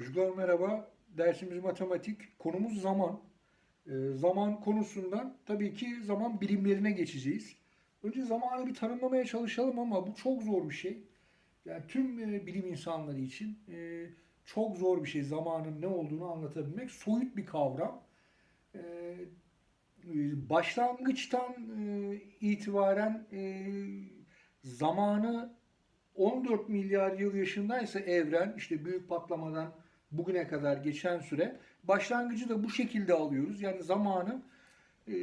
Çocuklar merhaba. Dersimiz matematik. Konumuz zaman. Ee, zaman konusundan tabii ki zaman birimlerine geçeceğiz. Önce zamanı bir tanımlamaya çalışalım ama bu çok zor bir şey. Yani tüm e, bilim insanları için e, çok zor bir şey zamanın ne olduğunu anlatabilmek. Soyut bir kavram. E, başlangıçtan e, itibaren e, zamanı 14 milyar yıl yaşındaysa evren işte büyük patlamadan bugüne kadar geçen süre başlangıcı da bu şekilde alıyoruz. Yani zamanı e,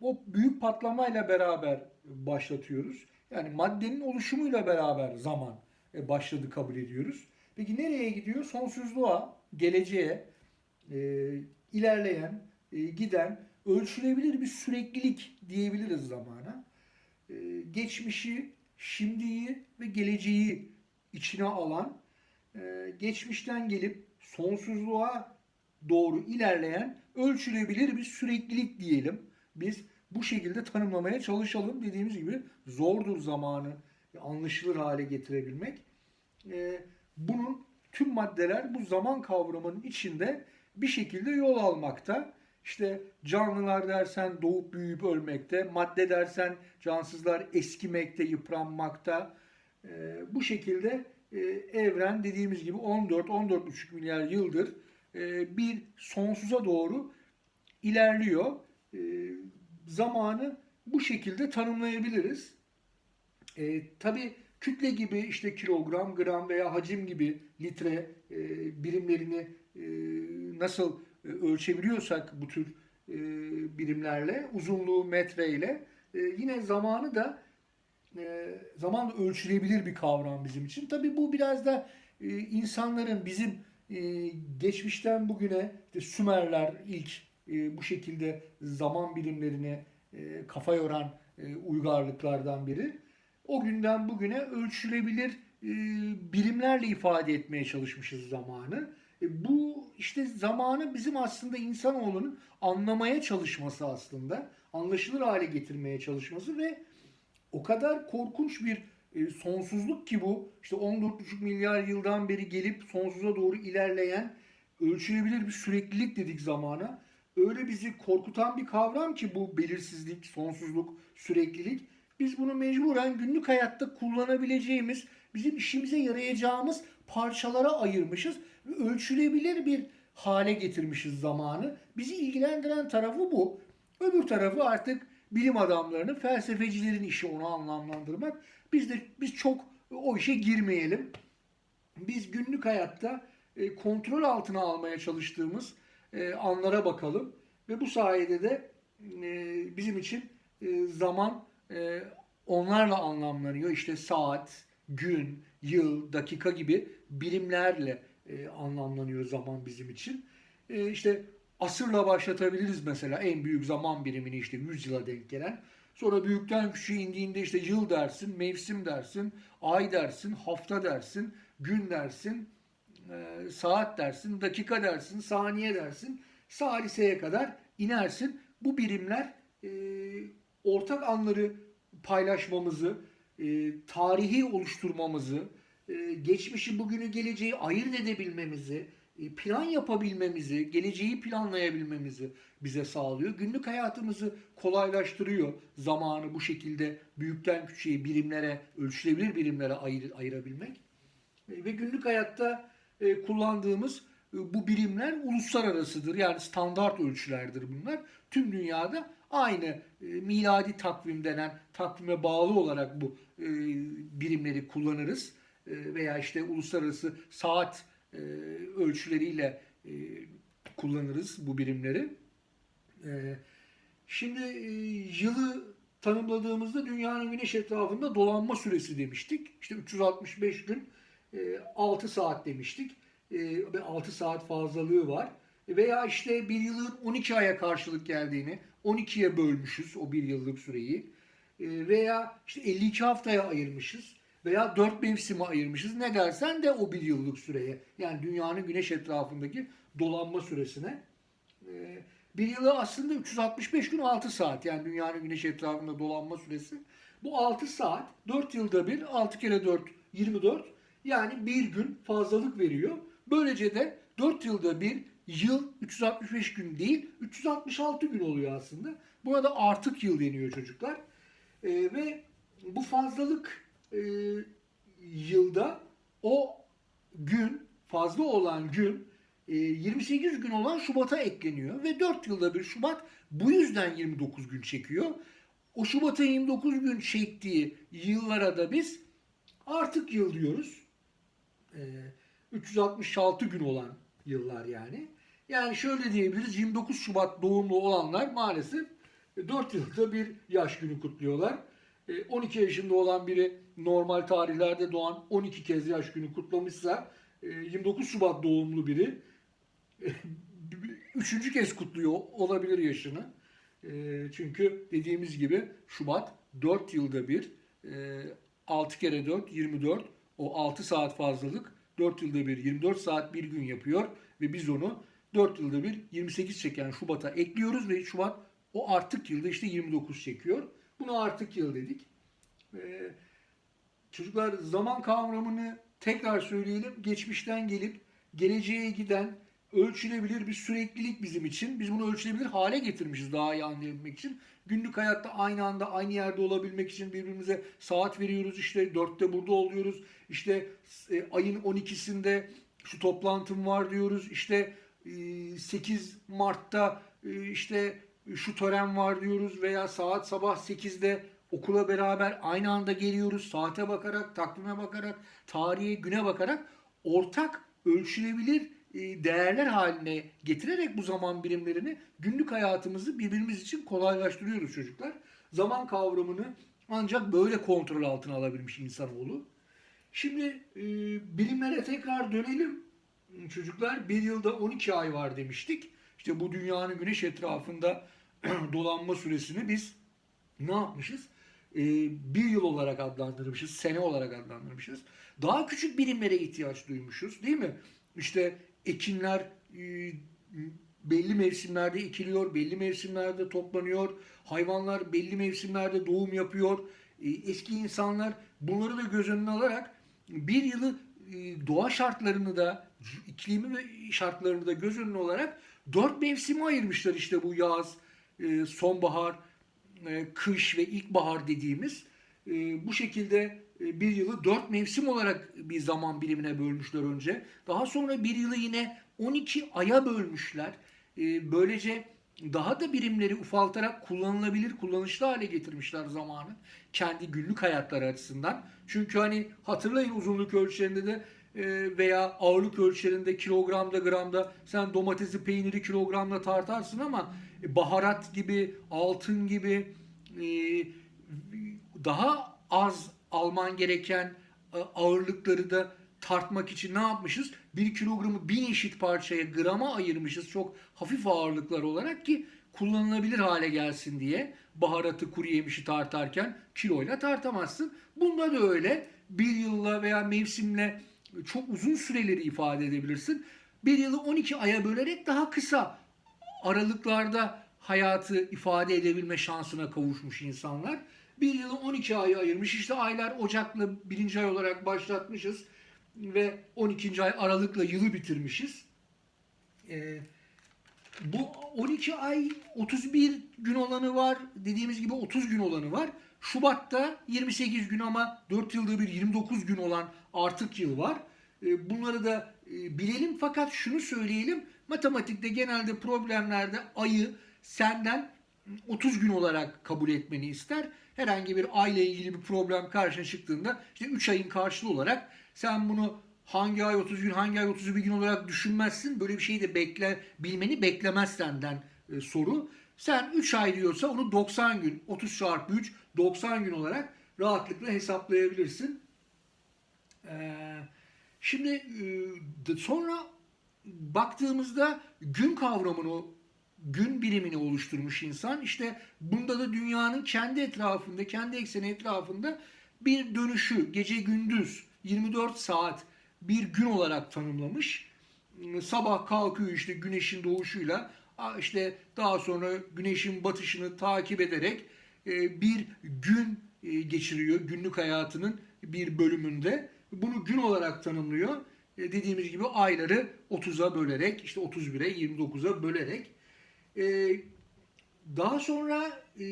o büyük patlamayla beraber başlatıyoruz. Yani maddenin oluşumuyla beraber zaman e, başladı kabul ediyoruz. Peki nereye gidiyor? Sonsuzluğa, geleceğe, e, ilerleyen, e, giden, ölçülebilir bir süreklilik diyebiliriz zamana. E, geçmişi, şimdiyi ve geleceği içine alan, geçmişten gelip sonsuzluğa doğru ilerleyen ölçülebilir bir süreklilik diyelim. Biz bu şekilde tanımlamaya çalışalım. Dediğimiz gibi zordur zamanı anlaşılır hale getirebilmek. E, bunun tüm maddeler bu zaman kavramının içinde bir şekilde yol almakta. İşte canlılar dersen doğup büyüyüp ölmekte, madde dersen cansızlar eskimekte, yıpranmakta. Ee, bu şekilde e, evren dediğimiz gibi 14-14,5 milyar yıldır e, bir sonsuza doğru ilerliyor. E, zamanı bu şekilde tanımlayabiliriz. E, tabii kütle gibi işte kilogram, gram veya hacim gibi litre e, birimlerini e, nasıl e, ölçebiliyorsak bu tür e, birimlerle, uzunluğu metreyle e, yine zamanı da e, zamanla ölçülebilir bir kavram bizim için. Tabii bu biraz da e, insanların bizim e, geçmişten bugüne işte Sümerler ilk e, bu şekilde zaman birimlerine e, kafa yoran e, uygarlıklardan biri. O günden bugüne ölçülebilir e, birimlerle ifade etmeye çalışmışız zamanı. E, bu işte zamanı bizim aslında insanoğlunun anlamaya çalışması aslında. Anlaşılır hale getirmeye çalışması ve o kadar korkunç bir e, sonsuzluk ki bu. İşte 14,5 milyar yıldan beri gelip sonsuza doğru ilerleyen ölçülebilir bir süreklilik dedik zamana. Öyle bizi korkutan bir kavram ki bu belirsizlik, sonsuzluk, süreklilik. Biz bunu mecburen günlük hayatta kullanabileceğimiz, bizim işimize yarayacağımız parçalara ayırmışız ölçülebilir bir hale getirmişiz zamanı. Bizi ilgilendiren tarafı bu. Öbür tarafı artık bilim adamlarının, felsefecilerin işi onu anlamlandırmak. Biz de biz çok o işe girmeyelim. Biz günlük hayatta e, kontrol altına almaya çalıştığımız e, anlara bakalım ve bu sayede de e, bizim için zaman onlarla anlamlanıyor. İşte saat, gün, yıl, dakika gibi birimlerle anlamlanıyor zaman bizim için. İşte asırla başlatabiliriz mesela en büyük zaman birimini işte 100 yıla denk gelen. Sonra büyükten küçüğe indiğinde işte yıl dersin, mevsim dersin, ay dersin, hafta dersin, gün dersin, e, saat dersin, dakika dersin, saniye dersin. Saliseye kadar inersin. Bu birimler e, ortak anları paylaşmamızı, e, tarihi oluşturmamızı, geçmişi, bugünü, geleceği ayırt edebilmemizi, plan yapabilmemizi, geleceği planlayabilmemizi bize sağlıyor. Günlük hayatımızı kolaylaştırıyor zamanı bu şekilde büyükten küçüğe birimlere, ölçülebilir birimlere ayır, ayırabilmek. E, ve günlük hayatta e, kullandığımız bu birimler uluslararasıdır. Yani standart ölçülerdir bunlar. Tüm dünyada aynı miladi takvim denen takvime bağlı olarak bu birimleri kullanırız. Veya işte uluslararası saat e, ölçüleriyle e, kullanırız bu birimleri. E, şimdi e, yılı tanımladığımızda dünyanın güneş etrafında dolanma süresi demiştik. İşte 365 gün e, 6 saat demiştik. E, ve 6 saat fazlalığı var. Veya işte bir yılın 12 aya karşılık geldiğini 12'ye bölmüşüz o bir yıllık süreyi. E, veya işte 52 haftaya ayırmışız veya dört mevsime ayırmışız. Ne dersen de o bir yıllık süreye. Yani dünyanın güneş etrafındaki dolanma süresine. Ee, bir yılı aslında 365 gün 6 saat. Yani dünyanın güneş etrafında dolanma süresi. Bu 6 saat 4 yılda bir 6 kere 4 24. Yani bir gün fazlalık veriyor. Böylece de 4 yılda bir yıl 365 gün değil 366 gün oluyor aslında. Buna da artık yıl deniyor çocuklar. Ee, ve bu fazlalık e, yılda o gün fazla olan gün e, 28 gün olan Şubat'a ekleniyor ve 4 yılda bir Şubat bu yüzden 29 gün çekiyor. O Şubat'ın 29 gün çektiği yıllara da biz artık yıl diyoruz. E, 366 gün olan yıllar yani. Yani şöyle diyebiliriz 29 Şubat doğumlu olanlar maalesef 4 yılda bir yaş günü kutluyorlar. E, 12 yaşında olan biri normal tarihlerde doğan 12 kez yaş günü kutlamışsa e, 29 Şubat doğumlu biri e, üçüncü kez kutluyor olabilir yaşını. E, Çünkü dediğimiz gibi Şubat 4 yılda bir e, 6 kere 4 24 o 6 saat fazlalık 4 yılda bir 24 saat bir gün yapıyor ve biz onu 4 yılda bir 28 çeken Şubat'a ekliyoruz ve Şubat o artık yılda işte 29 çekiyor. Bunu artık yıl dedik. Ee, çocuklar zaman kavramını tekrar söyleyelim. Geçmişten gelip geleceğe giden ölçülebilir bir süreklilik bizim için. Biz bunu ölçülebilir hale getirmişiz daha iyi anlayabilmek için. Günlük hayatta aynı anda aynı yerde olabilmek için birbirimize saat veriyoruz. İşte dörtte burada oluyoruz. İşte e, ayın 12'sinde şu toplantım var diyoruz. İşte e, 8 Mart'ta e, işte şu tören var diyoruz veya saat sabah 8'de okula beraber aynı anda geliyoruz. Saate bakarak, takvime bakarak, tarihe, güne bakarak ortak ölçülebilir e, değerler haline getirerek bu zaman birimlerini günlük hayatımızı birbirimiz için kolaylaştırıyoruz çocuklar. Zaman kavramını ancak böyle kontrol altına alabilmiş insanoğlu. Şimdi e, bilimlere tekrar dönelim. Çocuklar bir yılda 12 ay var demiştik. İşte bu dünyanın güneş etrafında dolanma süresini biz ne yapmışız? Ee, bir yıl olarak adlandırmışız, sene olarak adlandırmışız. Daha küçük birimlere ihtiyaç duymuşuz değil mi? İşte ekinler e, belli mevsimlerde ekiliyor, belli mevsimlerde toplanıyor. Hayvanlar belli mevsimlerde doğum yapıyor. E, eski insanlar bunları da göz önüne alarak bir yılı e, doğa şartlarını da iklimi ve şartlarını da göz önüne olarak dört mevsime ayırmışlar işte bu yaz, e, sonbahar, e, kış ve ilkbahar dediğimiz e, bu şekilde e, bir yılı dört mevsim olarak bir zaman birimine bölmüşler önce. Daha sonra bir yılı yine 12 aya bölmüşler. E, Böylece daha da birimleri ufaltarak kullanılabilir, kullanışlı hale getirmişler zamanı. Kendi günlük hayatları açısından. Çünkü hani hatırlayın uzunluk ölçülerinde de e, veya ağırlık ölçülerinde kilogramda gramda sen domatesi peyniri kilogramla tartarsın ama e, baharat gibi altın gibi e, daha az alman gereken e, ağırlıkları da tartmak için ne yapmışız? Bir kilogramı bin eşit parçaya grama ayırmışız çok hafif ağırlıklar olarak ki kullanılabilir hale gelsin diye baharatı kuru yemişi tartarken kiloyla tartamazsın. Bunda da öyle bir yılla veya mevsimle çok uzun süreleri ifade edebilirsin. Bir yılı 12 aya bölerek daha kısa aralıklarda hayatı ifade edebilme şansına kavuşmuş insanlar. Bir yılı 12 aya ayırmış. İşte aylar Ocak'la birinci ay olarak başlatmışız. Ve 12. ay Aralık'la yılı bitirmişiz. Ee, bu 12 ay 31 gün olanı var. Dediğimiz gibi 30 gün olanı var. Şubat'ta 28 gün ama 4 yılda bir 29 gün olan artık yıl var. Ee, Bunları da e, bilelim fakat şunu söyleyelim. Matematikte genelde problemlerde ayı senden 30 gün olarak kabul etmeni ister. Herhangi bir ayla ilgili bir problem karşına çıktığında işte 3 ayın karşılığı olarak sen bunu hangi ay 30 gün hangi ay 31 gün olarak düşünmezsin. Böyle bir şeyi de bekle bilmeni beklemez senden e, soru. Sen 3 ay diyorsa onu 90 gün 30 çarpı 3 90 gün olarak rahatlıkla hesaplayabilirsin. Ee, şimdi e, sonra baktığımızda gün kavramını gün birimini oluşturmuş insan. İşte bunda da dünyanın kendi etrafında, kendi ekseni etrafında bir dönüşü gece gündüz 24 saat bir gün olarak tanımlamış. Sabah kalkıyor işte güneşin doğuşuyla işte daha sonra güneşin batışını takip ederek e, bir gün e, geçiriyor günlük hayatının bir bölümünde. Bunu gün olarak tanımlıyor. e, dediğimiz gibi ayları 30'a bölerek işte 31'e 29'a bölerek e, daha sonra e,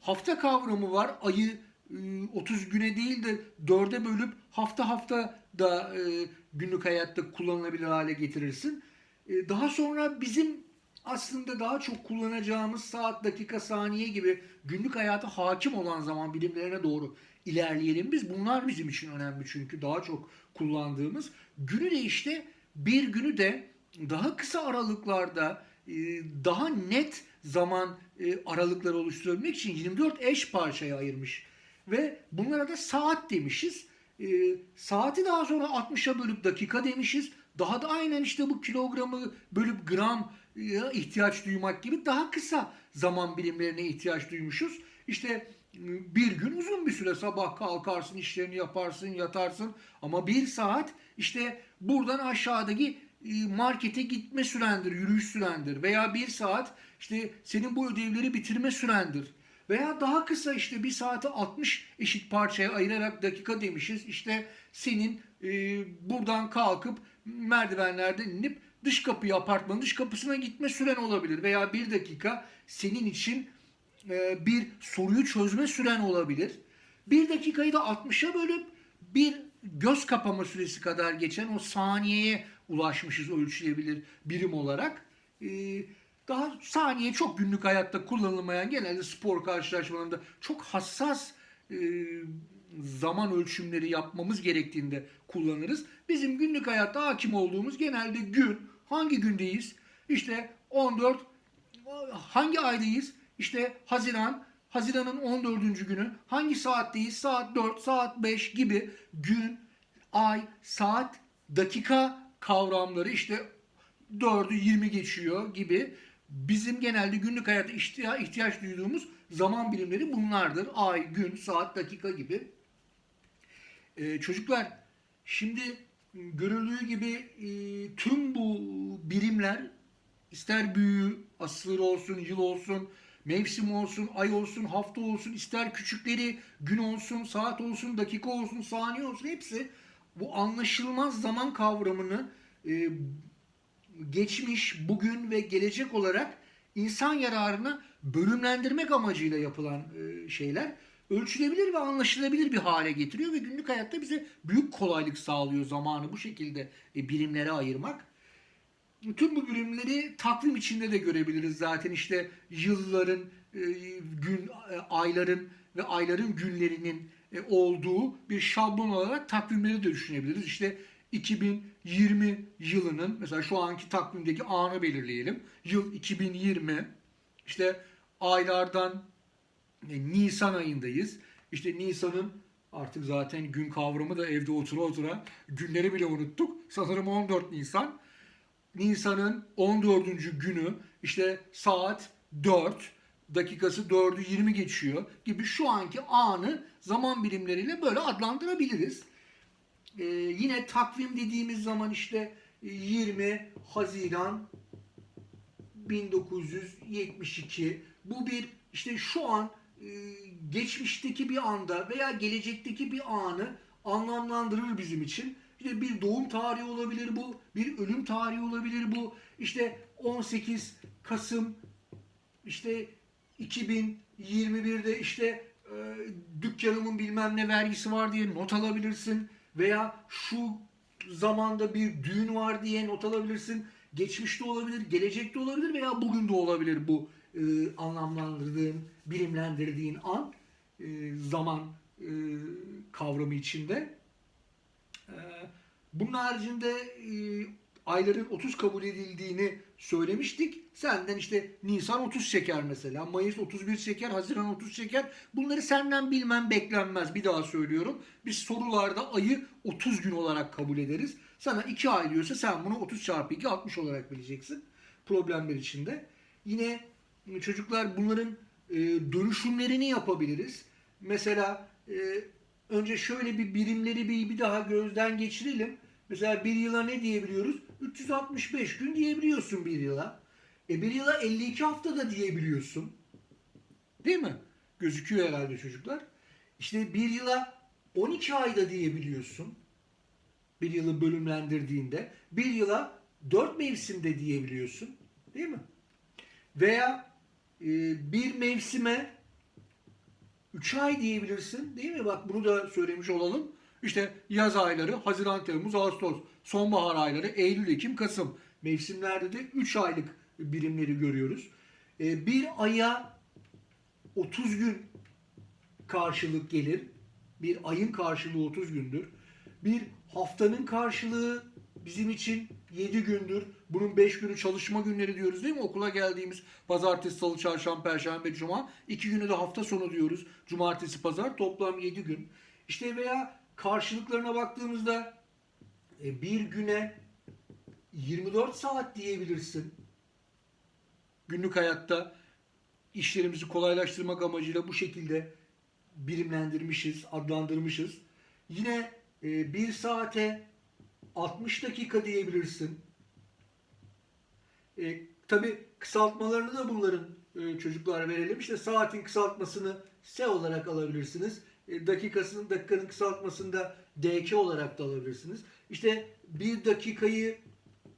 hafta kavramı var. Ayı e, 30 güne değil de 4'e bölüp hafta hafta da e, günlük hayatta kullanılabilir hale getirirsin. E, daha sonra bizim aslında daha çok kullanacağımız saat, dakika, saniye gibi günlük hayata hakim olan zaman bilimlerine doğru ilerleyelim biz. Bunlar bizim için önemli çünkü daha çok kullandığımız. Günü de işte bir günü de daha kısa aralıklarda e, daha net zaman e, aralıkları oluşturabilmek için 24 eş parçaya ayırmış. Ve bunlara da saat demişiz. E, saati daha sonra 60'a bölüp dakika demişiz. Daha da aynen işte bu kilogramı bölüp gram ihtiyaç duymak gibi daha kısa zaman birimlerine ihtiyaç duymuşuz. İşte e, bir gün uzun bir süre sabah kalkarsın, işlerini yaparsın, yatarsın ama bir saat işte buradan aşağıdaki e, markete gitme sürendir, yürüyüş sürendir veya bir saat işte senin bu ödevleri bitirme sürendir. Veya daha kısa işte bir saati 60 eşit parçaya ayırarak dakika demişiz. İşte senin e, buradan kalkıp merdivenlerden inip dış kapıyı apartmanın dış kapısına gitme süren olabilir. Veya bir dakika senin için e, bir soruyu çözme süren olabilir. Bir dakikayı da 60'a bölüp bir göz kapama süresi kadar geçen o saniyeye ulaşmışız ölçülebilir birim olarak. E, daha saniye çok günlük hayatta kullanılmayan genelde spor karşılaşmalarında çok hassas e, zaman ölçümleri yapmamız gerektiğinde kullanırız. Bizim günlük hayatta hakim olduğumuz genelde gün. Hangi gündeyiz? İşte 14 hangi aydayız? İşte Haziran. Haziran'ın 14. günü. Hangi saatteyiz? Saat 4, saat 5 gibi gün, ay, saat, dakika kavramları işte 4'ü 20 geçiyor gibi bizim genelde günlük hayatta ihtiya- ihtiyaç duyduğumuz zaman birimleri bunlardır. Ay, gün, saat, dakika gibi. Ee, çocuklar şimdi görüldüğü gibi e, tüm bu birimler ister büyüğü, asır olsun, yıl olsun, mevsim olsun, ay olsun, hafta olsun, ister küçükleri gün olsun, saat olsun, dakika olsun, saniye olsun hepsi bu anlaşılmaz zaman kavramını e, geçmiş, bugün ve gelecek olarak insan yararına bölümlendirmek amacıyla yapılan e, şeyler ölçülebilir ve anlaşılabilir bir hale getiriyor ve günlük hayatta bize büyük kolaylık sağlıyor zamanı bu şekilde e, birimlere ayırmak. Tüm bu birimleri takvim içinde de görebiliriz zaten işte yılların, e, gün, e, ayların ve ayların günlerinin olduğu bir şablon olarak takvimleri de düşünebiliriz. İşte 2020 yılının mesela şu anki takvimdeki anı belirleyelim. Yıl 2020. İşte aylardan Nisan ayındayız. İşte Nisan'ın artık zaten gün kavramı da evde otura otura günleri bile unuttuk. Sanırım 14 Nisan. Nisan'ın 14. günü işte saat 4 dakikası 4'ü 20 geçiyor gibi şu anki anı zaman birimleriyle böyle adlandırabiliriz. Ee, yine takvim dediğimiz zaman işte 20 Haziran 1972 bu bir işte şu an geçmişteki bir anda veya gelecekteki bir anı anlamlandırır bizim için. İşte bir doğum tarihi olabilir bu, bir ölüm tarihi olabilir bu. İşte 18 Kasım işte 2021'de işte e, dükkanımın bilmem ne vergisi var diye not alabilirsin veya şu zamanda bir düğün var diye not alabilirsin. Geçmişte olabilir, gelecekte olabilir veya bugün de olabilir bu e, anlamlandırdığın, birimlendirdiğin an e, zaman e, kavramı içinde. E, bunun haricinde e, ayların 30 kabul edildiğini söylemiştik. Senden işte Nisan 30 çeker mesela, Mayıs 31 çeker, Haziran 30 çeker. Bunları senden bilmem beklenmez. Bir daha söylüyorum. Biz sorularda ayı 30 gün olarak kabul ederiz. Sana 2 ay diyorsa sen bunu 30 çarpı 2 60 olarak bileceksin. Problemler içinde. Yine çocuklar bunların e, dönüşümlerini yapabiliriz. Mesela e, önce şöyle bir birimleri bir, bir daha gözden geçirelim. Mesela bir yıla ne diyebiliyoruz? 365 gün diyebiliyorsun bir yıla. E bir yıla 52 hafta da diyebiliyorsun. Değil mi? Gözüküyor herhalde çocuklar. İşte bir yıla 12 ayda diyebiliyorsun. Bir yılı bölümlendirdiğinde bir yıla dört mevsimde diyebiliyorsun. Değil mi? Veya e, bir mevsime 3 ay diyebilirsin değil mi? Bak bunu da söylemiş olalım. İşte yaz ayları Haziran, Temmuz, Ağustos, sonbahar ayları Eylül, Ekim, Kasım. Mevsimlerde de 3 aylık birimleri görüyoruz. E, bir aya 30 gün karşılık gelir. Bir ayın karşılığı 30 gündür. Bir haftanın karşılığı bizim için 7 gündür. Bunun 5 günü çalışma günleri diyoruz değil mi? Okula geldiğimiz pazartesi, salı, çarşamba, perşembe, cuma. 2 günü de hafta sonu diyoruz. Cumartesi, pazar toplam 7 gün. İşte veya karşılıklarına baktığımızda e, bir güne 24 saat diyebilirsin. Günlük hayatta işlerimizi kolaylaştırmak amacıyla bu şekilde birimlendirmişiz, adlandırmışız. Yine e, bir saate 60 dakika diyebilirsin. E, Tabi kısaltmalarını da bunların e, çocuklara verelim. İşte saatin kısaltmasını S olarak alabilirsiniz. E, dakikasının dakikanın kısaltmasını da DK olarak da alabilirsiniz. İşte bir dakikayı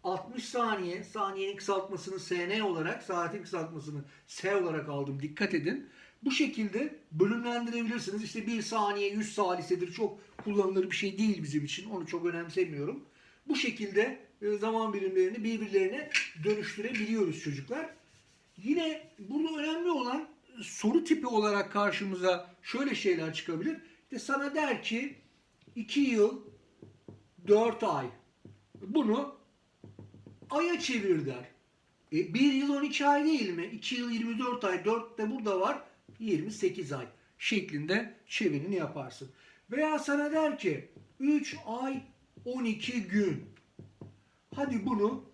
60 saniye, saniyenin kısaltmasını SN olarak, saatin kısaltmasını S olarak aldım. Dikkat edin. Bu şekilde bölümlendirebilirsiniz. İşte bir saniye 100 salisedir. Çok kullanılır bir şey değil bizim için. Onu çok önemsemiyorum. Bu şekilde e, zaman birimlerini birbirlerine dönüştürebiliyoruz çocuklar. Yine burada önemli olan soru tipi olarak karşımıza şöyle şeyler çıkabilir. İşte sana der ki 2 yıl 4 ay. Bunu aya çevir der. E, 1 yıl 12 ay değil mi? 2 yıl 24 ay. 4 de burada var. 28 ay şeklinde çevirini yaparsın. Veya sana der ki 3 ay 12 gün. Hadi bunu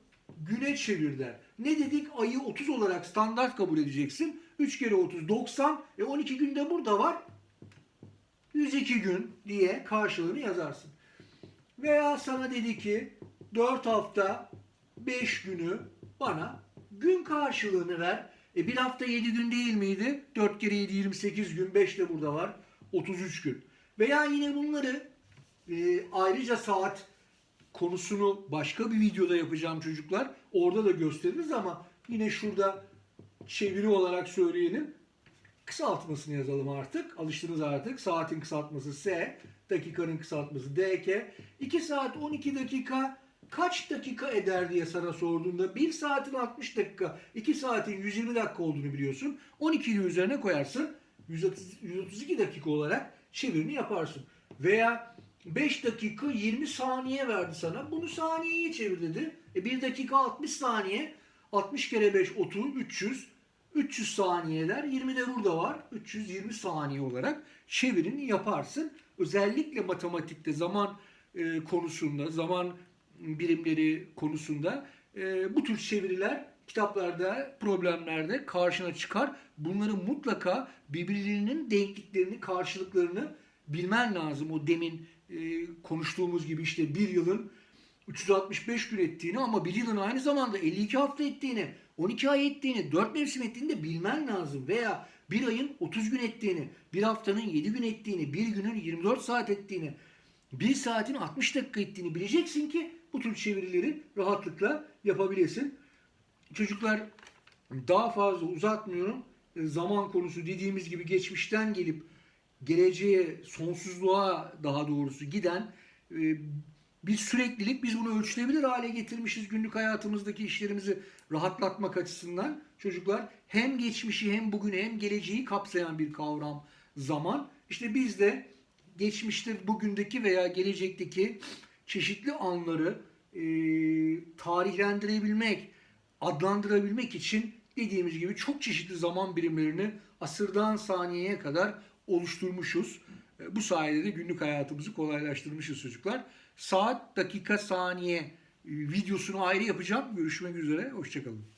güne çevir der. Ne dedik? Ayı 30 olarak standart kabul edeceksin. 3 kere 30 90. E 12 günde burada var. 102 gün diye karşılığını yazarsın. Veya sana dedi ki 4 hafta 5 günü bana gün karşılığını ver. E bir hafta 7 gün değil miydi? 4 kere 7 28 gün 5 de burada var. 33 gün. Veya yine bunları e, ayrıca saat konusunu başka bir videoda yapacağım çocuklar. Orada da gösteririz ama yine şurada çeviri olarak söyleyelim. Kısaltmasını yazalım artık. Alıştınız artık. Saatin kısaltması S, dakikanın kısaltması DK. 2 saat 12 dakika kaç dakika eder diye sana sorduğunda 1 saatin 60 dakika, 2 saatin 120 dakika olduğunu biliyorsun. 12'yi üzerine koyarsın. 130 132 dakika olarak çevirini yaparsın. Veya 5 dakika 20 saniye verdi sana. Bunu saniyeye çevir dedi. E 1 dakika 60 saniye. 60 kere 5 30 300. 300 saniyeler 20 de burada var. 320 saniye olarak çevirini yaparsın. Özellikle matematikte zaman e, konusunda, zaman birimleri konusunda e, bu tür çeviriler kitaplarda, problemlerde karşına çıkar. Bunları mutlaka birbirlerinin denkliklerini, karşılıklarını bilmen lazım. O demin e, konuştuğumuz gibi işte bir yılın 365 gün ettiğini ama bir yılın aynı zamanda 52 hafta ettiğini, 12 ay ettiğini, 4 mevsim ettiğini de bilmen lazım. Veya bir ayın 30 gün ettiğini, bir haftanın 7 gün ettiğini, bir günün 24 saat ettiğini, bir saatin 60 dakika ettiğini bileceksin ki bu tür çevirileri rahatlıkla yapabilesin. Çocuklar daha fazla uzatmıyorum. E, Zaman konusu dediğimiz gibi geçmişten gelip geleceğe, sonsuzluğa daha doğrusu giden e, bir süreklilik. Biz bunu ölçülebilir hale getirmişiz günlük hayatımızdaki işlerimizi rahatlatmak açısından. Çocuklar hem geçmişi hem bugünü hem geleceği kapsayan bir kavram zaman. İşte biz de geçmişte bugündeki veya gelecekteki çeşitli anları e, tarihlendirebilmek, adlandırabilmek için dediğimiz gibi çok çeşitli zaman birimlerini asırdan saniyeye kadar oluşturmuşuz. E, Bu sayede de günlük hayatımızı kolaylaştırmışız çocuklar. Saat, dakika, saniye videosunu ayrı yapacağım. Görüşmek üzere. Hoşçakalın.